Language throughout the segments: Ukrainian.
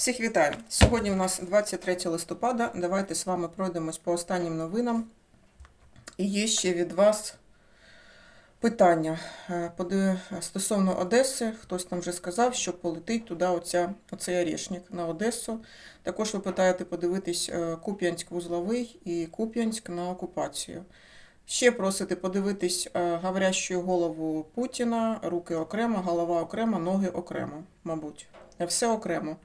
Всіх вітаю! Сьогодні у нас 23 листопада. Давайте з вами пройдемось по останнім новинам. І є ще від вас питання Е, стосовно Одеси. Хтось там вже сказав, що полетить туди оця, оцей орешник на Одесу. Також ви питаєте подивитись е, Куп'янськ вузловий і Куп'янськ на окупацію. Ще просите подивитись е, говорящу голову Путіна, руки окремо, голова окремо, ноги окремо, мабуть. Все окремо.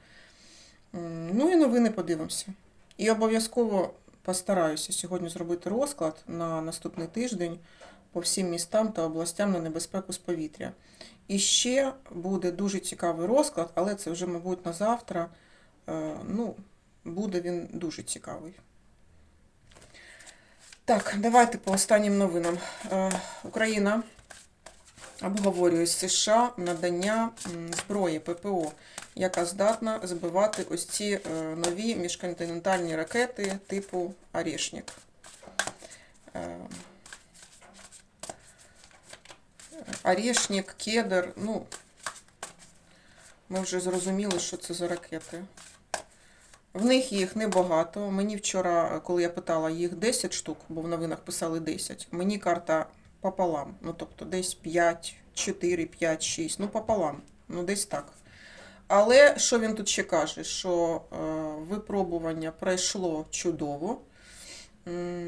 Ну і новини подивимося. І обов'язково постараюся сьогодні зробити розклад на наступний тиждень по всім містам та областям на небезпеку з повітря. І ще буде дуже цікавий розклад, але це вже, мабуть, на завтра. Е, Ну, буде він дуже цікавий. Так, давайте по останнім новинам. Е, Україна обговорює з США надання зброї ППО, яка здатна збивати ось ці е, нові міжконтинентальні ракети типу Орешник. Е, Орешник, Кедр, ну, ми вже зрозуміли, що це за ракети. В них їх небагато. Мені вчора, коли я питала, їх 10 штук, бо в новинах писали 10, мені карта пополам. Ну, тобто десь 5, 4, 5, 6, ну пополам. Ну, десь так. Але що він тут ще каже? Що е, випробування пройшло чудово.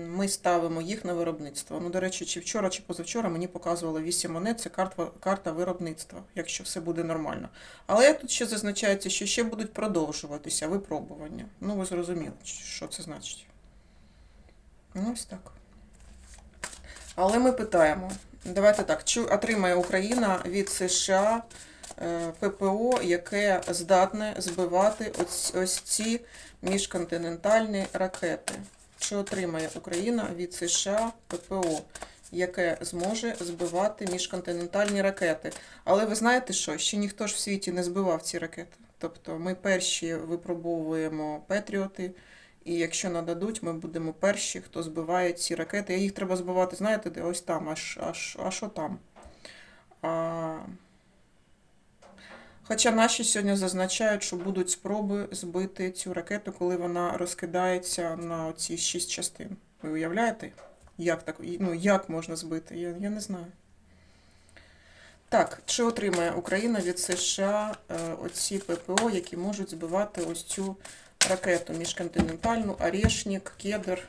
Ми ставимо їх на виробництво. Ну, до речі, чи вчора, чи позавчора мені показували 8 монет, це карта, карта виробництва, якщо все буде нормально. Але тут ще зазначається, що ще будуть продовжуватися випробування. Ну, ви зрозуміли, що це значить. Ну, ось так. Але ми питаємо. Давайте так, чи отримає Україна від США е, ППО, яке здатне збивати ось, ось ці міжконтинентальні ракети? Чи отримає Україна від США ППО, яке зможе збивати міжконтинентальні ракети? Але ви знаєте що? Ще ніхто ж в світі не збивав ці ракети. Тобто ми перші випробовуємо Петріоти, і якщо нададуть, ми будемо перші, хто збиває ці ракети. Їх треба збивати, знаєте, де ось там, аж аж аж отам. А... Хоча наші сьогодні зазначають, що будуть спроби збити цю ракету, коли вона розкидається на ці шість частин. Ви уявляєте? Як так? Ну, як можна збити? Я, я не знаю. Так, чи отримає Україна від США е, оці ППО, які можуть збивати ось цю ракету міжконтинентальну, Орешник, Кедр,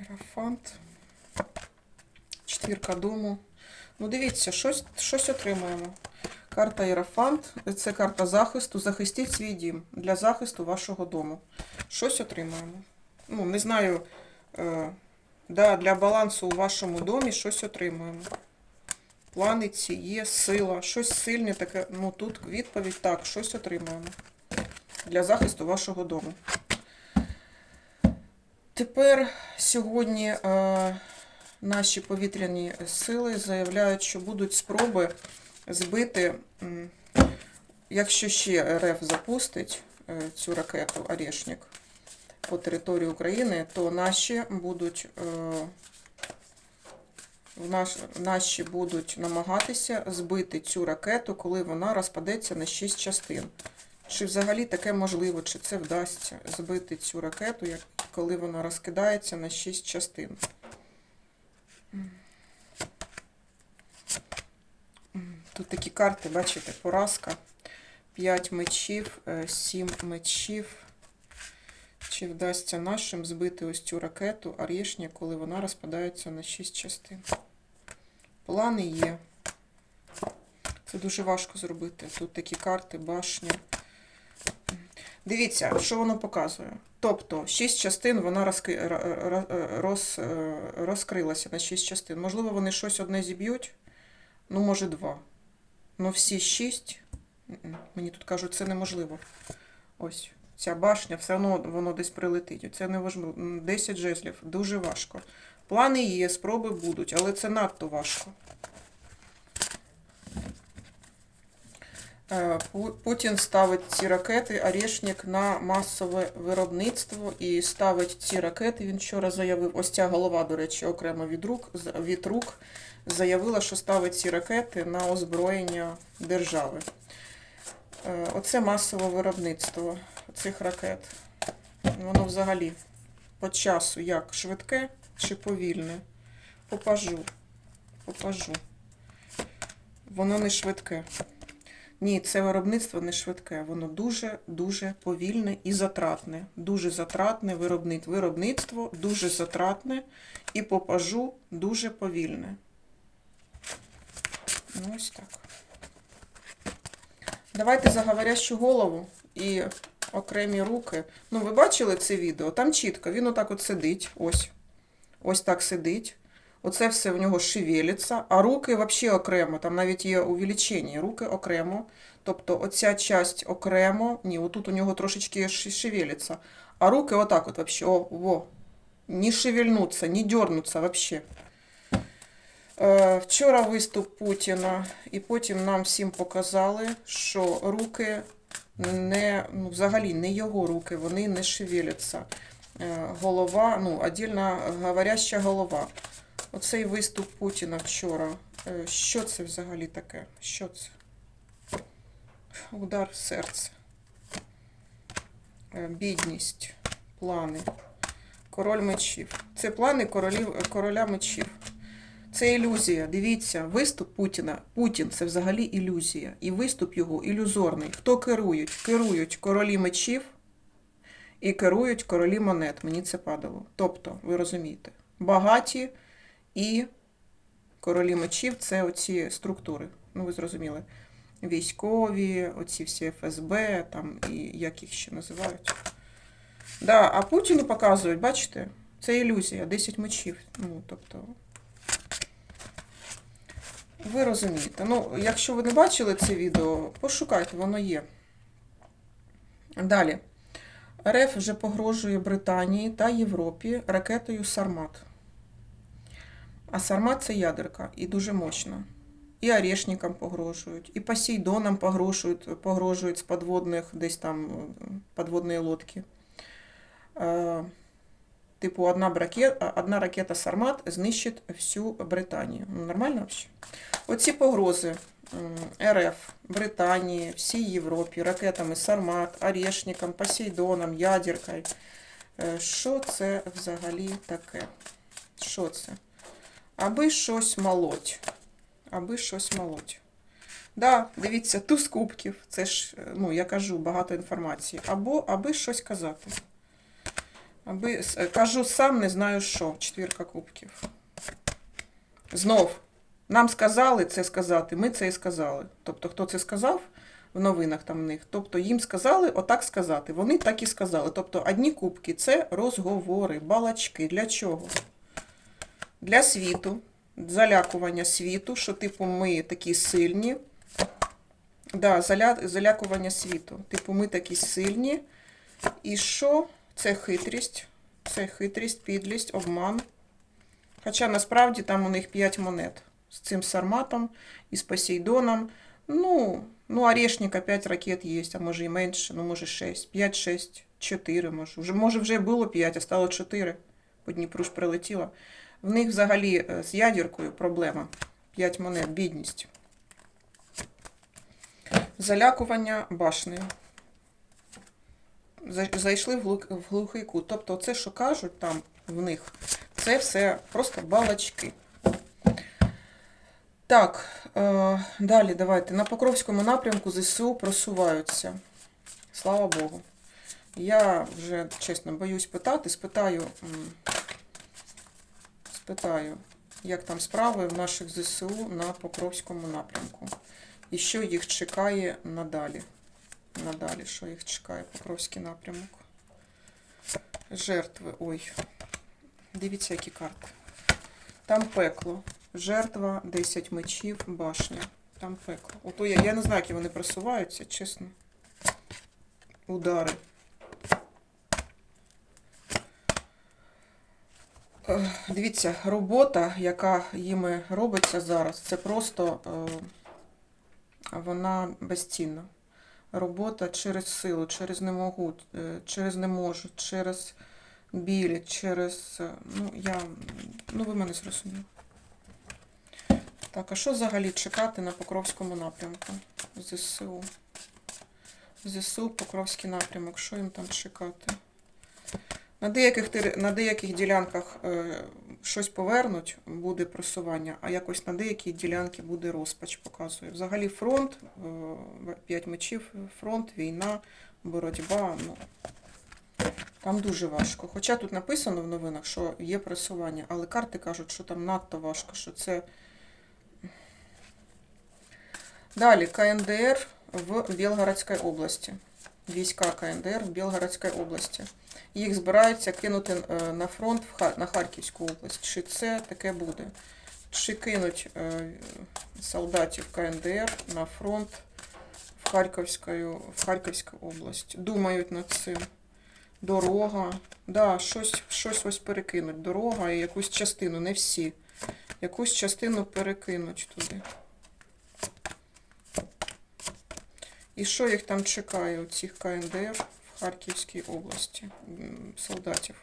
Ерафант, четвірка дому. Ну, дивіться, щось, щось отримаємо. Карта Єрафант це карта захисту. Захистіть свій дім для захисту вашого дому. Щось отримаємо. Ну, не знаю, е, да, для балансу у вашому домі щось отримуємо. Плани ці є, сила, щось сильне таке. Ну тут відповідь так, щось отримуємо для захисту вашого дому. Тепер сьогодні е, наші повітряні сили заявляють, що будуть спроби збити, якщо ще РФ запустить е, цю ракету Орешник по території України, то наші будуть. Е, наші будуть намагатися збити цю ракету, коли вона розпадеться на 6 частин. Чи взагалі таке можливо, чи це вдасться збити цю ракету, як, коли вона розкидається на 6 частин? Тут такі карти, бачите, поразка. 5 мечів, 7 мечів. Чи вдасться нашим збити ось цю ракету Орешник, коли вона розпадається на 6 частин? Плани є. Це дуже важко зробити. Тут такі карти, башня. Дивіться, що воно показує. Тобто, 6 частин вона розки... ро- ро- роз... е, розкрилася на 6 частин. Можливо, вони щось одне зіб'ють, ну, може, два. Ну, всі 6. Мені тут кажуть, це неможливо. Ось. Ця башня, все одно воно десь прилетить. Це неважливо. М, 10 жезлів. Дуже важко. Плани є, спроби будуть, але це надто важко. Е, Пу- Путін ставить ці ракети, Орешник, на масове виробництво і ставить ці ракети. Він вчора заявив, ось ця голова, до речі, окремо від рук, від рук заявила, що ставить ці ракети на озброєння держави. Е, оце масове виробництво цих ракет. Воно взагалі по часу як швидке чи повільне. Попажу. Попажу. Воно не швидке. Ні, це виробництво не швидке. Воно дуже-дуже повільне і затратне. Дуже затратне виробни- виробництво, дуже затратне і попажу дуже повільне. Ну, ось так. Давайте за говорящу голову і окремі руки. Ну, ви бачили це відео? Там чітко, він отак от сидить. Ось. Ось так сидить. Оце все в нього шевелиться, а руки взагалі окремо. Там навіть є увеличення. Руки окремо. Тобто оця часть окремо. Ні, отут у нього трошечки шевелиться. А руки отак от вообще. О, во. Не шевельнуться, не дернуться вообще. Е, Вчора виступ Путіна, і потім нам всім показали, що руки не, ну, взагалі не його руки, вони не шевеляться. Е, Голова, ну, отдільно говоряща голова. Оцей виступ Путіна вчора. е, Що це взагалі таке? Що це? Удар в серце. Е, Бідність, плани. Король мечів. Це плани королів, короля мечів. Це ілюзія. Дивіться, виступ Путіна. Путін це взагалі ілюзія. І виступ його ілюзорний. Хто керують? Керують королі мечів і керують королі монет. Мені це падало. Тобто, ви розумієте, багаті і королі мечів це оці структури. Ну, ви зрозуміли. Військові, оці всі ФСБ, там і як їх ще називають. Да, а Путіну показують, бачите, це ілюзія, 10 мечів. Ну, тобто, ви розумієте. Ну, якщо ви не бачили це відео, пошукайте, воно є. Далі. РФ вже погрожує Британії та Європі ракетою Сармат. А Сармат це ядерка і дуже мощна. І орешникам погрожують, і Посейдонам погрожують, погрожують з подводних, десь там подводної лодки. Типу, одна, бракет, одна ракета Сармат знищить всю Британію. Ну, Нормально взагалі? Оці погрози РФ, Британії, всій Європі, ракетами Сармат, Орешником, Посейдоном, ядеркою. Що це взагалі таке? Що це? Аби щось молоть. Аби щось молоть. Да, дивіться, туз кубків. Це ж, е, ну, я кажу, багато інформації. Або аби щось казати. Аби, е, кажу сам, не знаю що. Четвірка кубків. Знов. Нам сказали це сказати, ми це і сказали. Тобто, хто це сказав в новинах там в них, тобто їм сказали отак сказати. Вони так і сказали. Тобто, одні кубки це розговори, балачки. Для чого? Для світу, залякування світу, що типу ми такі сильні. Да, заля... залякування світу. Типу, ми такі сильні. І що? Це хитрість. Це хитрість, підлість, обман. Хоча насправді там у них 5 монет. З цим Сарматом і з Посейдоном. Ну, ну, Орешника 5 ракет є, а може і менше, ну може 6. 5, 6, 4 може. Вже, може вже було 5, а стало 4. По Дніпру ж прилетіло. В них взагалі е, з ядеркою проблема. 5 монет, бідність. Залякування башнею. Зайшли в глухий кут. Тобто, це, що кажуть там в них, це все просто балачки. Так, е, далі давайте. На Покровському напрямку ЗСУ просуваються. Слава Богу. Я вже, чесно, боюсь питати. Спитаю, м, спитаю, як там справи в наших ЗСУ на Покровському напрямку. І що їх чекає надалі. Надалі, що їх чекає Покровський напрямок. Жертви. Ой. Дивіться, які карти. Там пекло. Жертва, 10 мечів, башня. Там пекло. Ото я, я не знаю, які вони просуваються, чесно. Удари. Дивіться, робота, яка їми робиться зараз, це просто е, вона безцінна. Робота через силу, через не можу, е, через не можу, через біль, через. е, Ну, я. Ну, ви мене зрозуміли. Так, а що взагалі чекати на Покровському напрямку ЗСУ? ЗСУ, Покровський напрямок. Що їм там чекати? На деяких, на деяких ділянках е, щось повернуть, буде просування, а якось на деякій ділянці буде розпач, показує. Взагалі фронт, е, п'ять мечів, фронт, війна, боротьба. Ну, там дуже важко. Хоча тут написано в новинах, що є просування, але карти кажуть, що там надто важко, що це. Далі КНДР в Білгородській області. Війська КНДР в Білгородській області. Їх збираються кинути е, на фронт на Харківську область. Чи це таке буде? Чи кинуть е, солдатів КНДР на фронт в Харківську, в Харківську область? Думають над цим. Дорога. Да, щось, щось ось перекинуть. Дорога і якусь частину, не всі. Якусь частину перекинуть туди. І що їх там чекає, у цих КНДР в Харківській області, солдатів?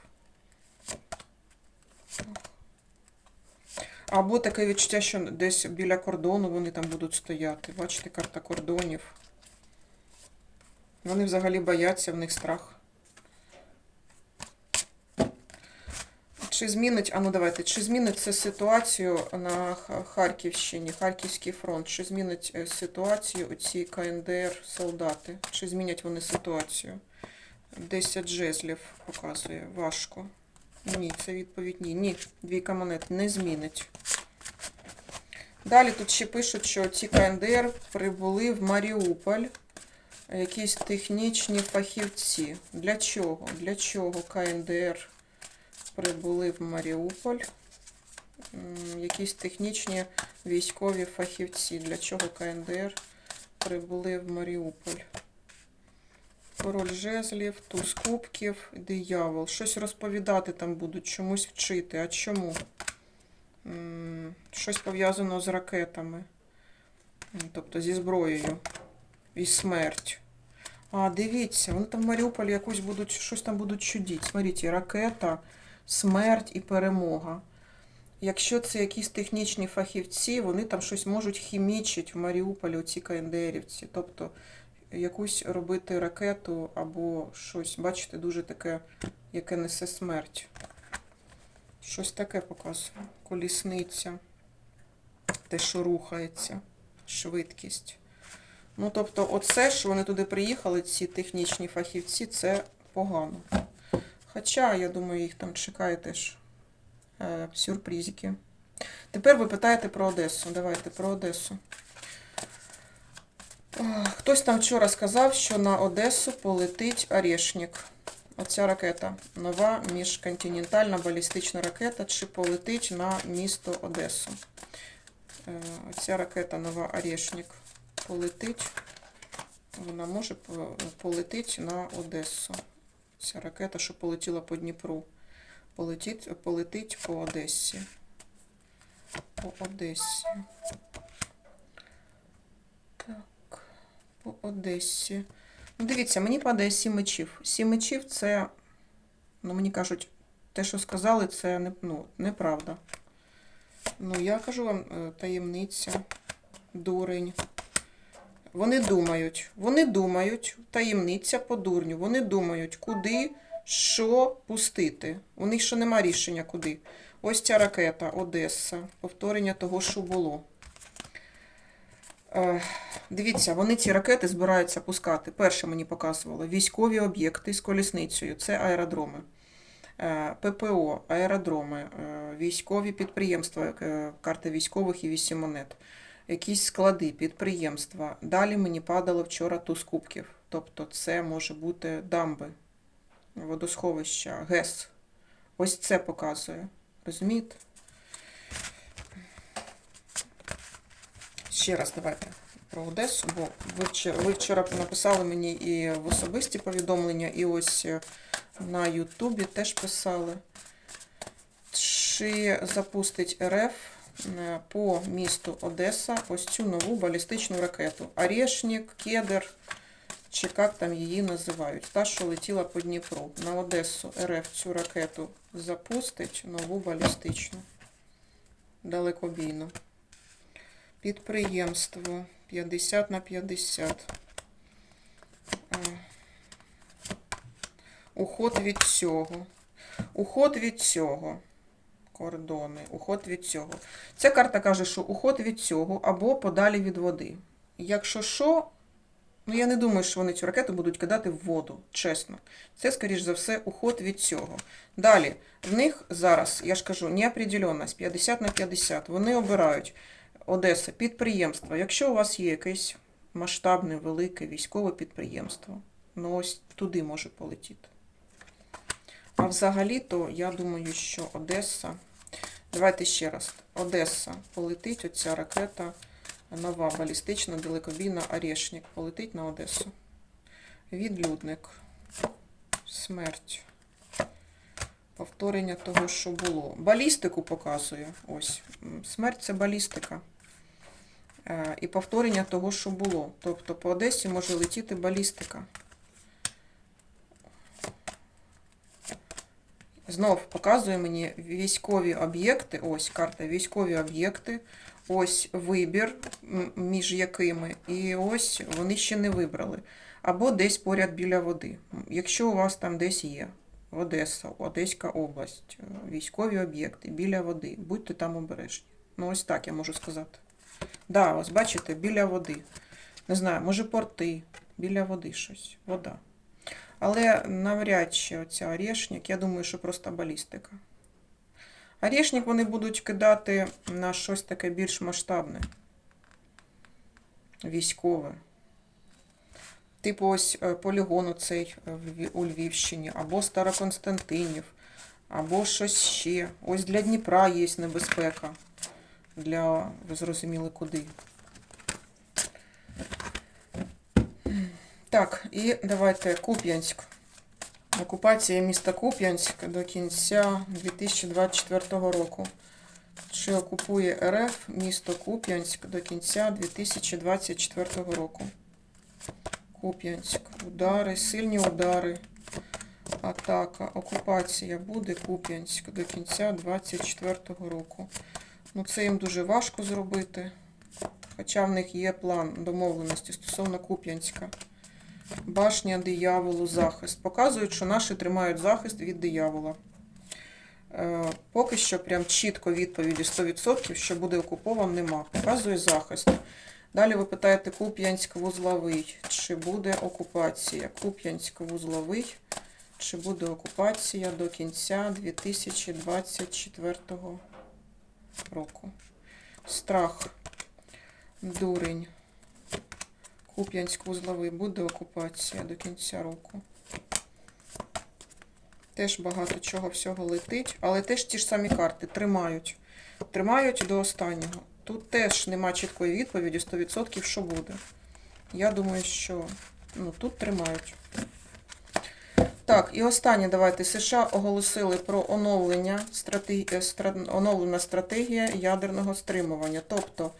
Або таке відчуття, що десь біля кордону вони там будуть стояти. Бачите, карта кордонів. Вони взагалі бояться, в них страх. Чи змінить, а ну давайте, чи змінить це ситуацію на Харківщині, Харківський фронт? Чи змінить е, ситуацію оці КНДР солдати? Чи змінять вони ситуацію? 10 жезлів показує. Важко. Ні, це відповідь ні. Ні, двійка монет не змінить. Далі тут ще пишуть, що ці КНДР прибули в Маріуполь. Якісь технічні фахівці. Для чого? Для чого КНДР прибули в Маріуполь? Якісь технічні військові фахівці. Для чого КНДР прибули в Маріуполь? Король жезлів, туз кубків, диявол. Щось розповідати там будуть, чомусь вчити. А чому? Щось пов'язано з ракетами. Тобто зі зброєю. І смерть. А, дивіться, вони там в Маріуполі якусь будуть, щось там будуть чудити. Смотрите, ракета, смерть і перемога. Якщо це якісь технічні фахівці, вони там щось можуть хімічити в Маріуполі, оці КНДРівці. Тобто якусь робити ракету або щось, бачите, дуже таке, яке несе смерть. Щось таке показує. Колісниця. Те, що рухається, швидкість. Ну, тобто, оце, що вони туди приїхали, ці технічні фахівці, це погано. Хоча, я думаю, їх там чекає теж е, сюрпризики. Тепер ви питаєте про Одесу. Давайте про Одесу. Хтось там вчора сказав, що на Одесу полетить Орешник. Оця ракета. Нова міжконтинентальна балістична ракета. Чи полетить на місто Одесу? Е, Оця ракета нова Орешник полетить. Вона може полетить на Одесу. Ця ракета, що полетіла по Дніпру. Полетить, полетить по Одесі. По Одесі. Так, по Одесі. Ну, дивіться, мені падає сім мечів. Сім мечів це, ну, мені кажуть, те, що сказали, це не, ну, неправда. Ну, я кажу вам, е, таємниця, дурень. Вони думають, вони думають, таємниця по дурню. Вони думають, куди, що пустити. У них ще нема рішення куди. Ось ця ракета Одеса, повторення того, що було. Е, Дивіться, вони ці ракети збираються пускати. Перше мені показувало військові об'єкти з колісницею. Це аеродроми. Е, ППО, аеродроми, е, військові підприємства, карти військових і вісім монет, якісь склади, підприємства. Далі мені падало вчора туз кубків. Тобто це може бути дамби, водосховища, ГЕС. Ось це показує. Розумієте? Ще раз давайте про Одесу, бо ви вчора, ви вчора написали мені і в особисті повідомлення, і ось е, на Ютубі теж писали. Чи запустить РФ по місту Одеса ось цю нову балістичну ракету? Орешник, Кедр, чи як там її називають? Та, що летіла по Дніпру. На Одесу РФ цю ракету запустить нову балістичну. Далекобійну. Підприємство 50 на 50. Уход від цього. Уход від цього. Кордони. Уход від цього. Ця карта каже, що уход від цього або подалі від води. Якщо що, ну я не думаю, що вони цю ракету будуть кидати в воду, чесно. Це, скоріш за все, уход від цього. Далі, в них зараз, я ж кажу, неопределенність 50 на 50. Вони обирають Одеса, підприємство. Якщо у вас є якесь масштабне, велике військове підприємство, ну ось туди може полетіти. А взагалі-то я думаю, що Одеса. Давайте ще раз. Одеса полетить, оця ракета нова балістична, далекобійна Орешник полетить на Одесу. Відлюдник. Смерть. Повторення того, що було. Балістику показує. Ось. Смерть це балістика. Е, І повторення того, що було. Тобто по Одесі може летіти балістика. Знов показує мені військові об'єкти. Ось карта військові об'єкти. Ось вибір, між якими. І ось вони ще не вибрали. Або десь поряд біля води. Якщо у вас там десь є Одеса, Одеська область, е, військові об'єкти біля води, будьте там обережні. Ну, ось так я можу сказати. Да, ось бачите, біля води. Не знаю, може порти, біля води щось, вода. Але навряд чи оця орешник, я думаю, що просто балістика. Орешник вони будуть кидати на щось таке більш масштабне. Військове. Типу ось е, полігон оцей е, у Львівщині, або Староконстантинів, або щось ще. Ось для Дніпра є небезпека. Для, ви зрозуміли, куди. Так, і давайте Куп'янськ. Окупація міста Куп'янськ до кінця 2024 року. Чи окупує РФ місто Куп'янськ до кінця 2024 року? Куп'янськ. Удари, сильні удари. Атака, окупація буде Куп'янськ до кінця 2024 року. Ну, це їм дуже важко зробити. Хоча в них є план домовленості стосовно Куп'янська. Башня дияволу, захист. Показують, що наші тримають захист від диявола. Е, поки що прям чітко відповіді 100%, що буде окупован, нема. Показує захист. Далі ви питаєте Куп'янськ вузловий. Чи буде окупація? Куп'янськ вузловий. Чи буде окупація до кінця 2024 року? Страх. Дурень. Куп'янськ вузловий. Буде окупація до кінця року. Теж багато чого всього летить, але теж ті ж самі карти тримають. Тримають до останнього. Тут теж нема чіткої відповіді 100% що буде. Я думаю, що ну, тут тримають. Так, і останнє давайте. США оголосили про оновлення стратегі... стра- оновлена стратегія ядерного стримування. Тобто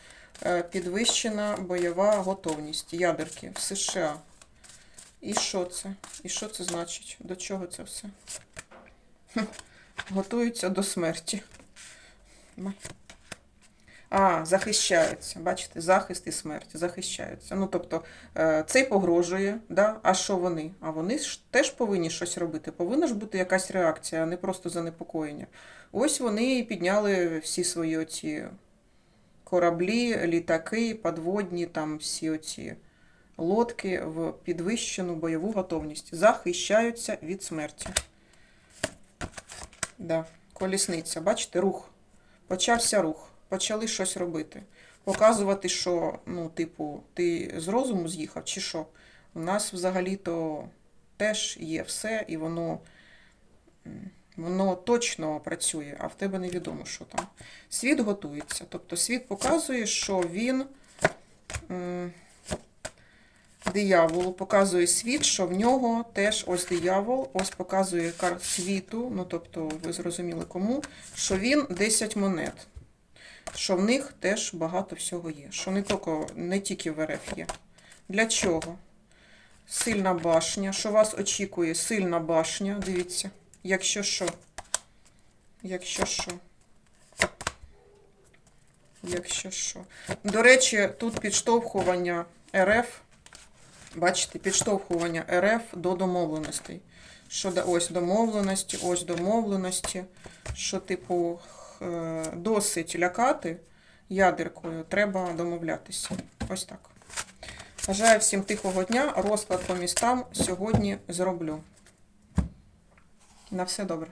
підвищена бойова готовність ядерки в США. І що це? І що це значить? До чого це все? Готуються до смерті. А, захищаються. Бачите, захист і смерть. Захищаються. Ну, тобто, е, цей погрожує, да? а що вони? А вони ж теж повинні щось робити. Повинна ж бути якась реакція, а не просто занепокоєння. Ось вони і підняли всі свої оці кораблі, літаки, подводні, там всі оці лодки в підвищену бойову готовність. Захищаються від смерті. Да. Колісниця, бачите, рух. Почався рух. Почали щось робити. Показувати, що, ну, типу, ти з розуму з'їхав, чи що. У нас взагалі-то теж є все, і воно, воно точно працює, а в тебе невідомо, що там. Світ готується. Тобто світ показує, що він. дияволу, показує світ, що в нього теж ось диявол, ось показує карт світу, ну тобто ви зрозуміли кому, що він 10 монет. Що в них теж багато всього є. Що не тільки, не тільки в РФ є. Для чого? Сильна башня. Що вас очікує? Сильна башня. Дивіться. Якщо що. Якщо що. Якщо що. До речі, тут підштовхування РФ Бачите, підштовхування РФ до домовленостей. Що ось домовленості, ось домовленості. Що, типу, е, досить лякати ядеркою, треба домовлятися. Ось так. Бажаю всім тихого дня. Розклад по містам сьогодні зроблю. На все добре.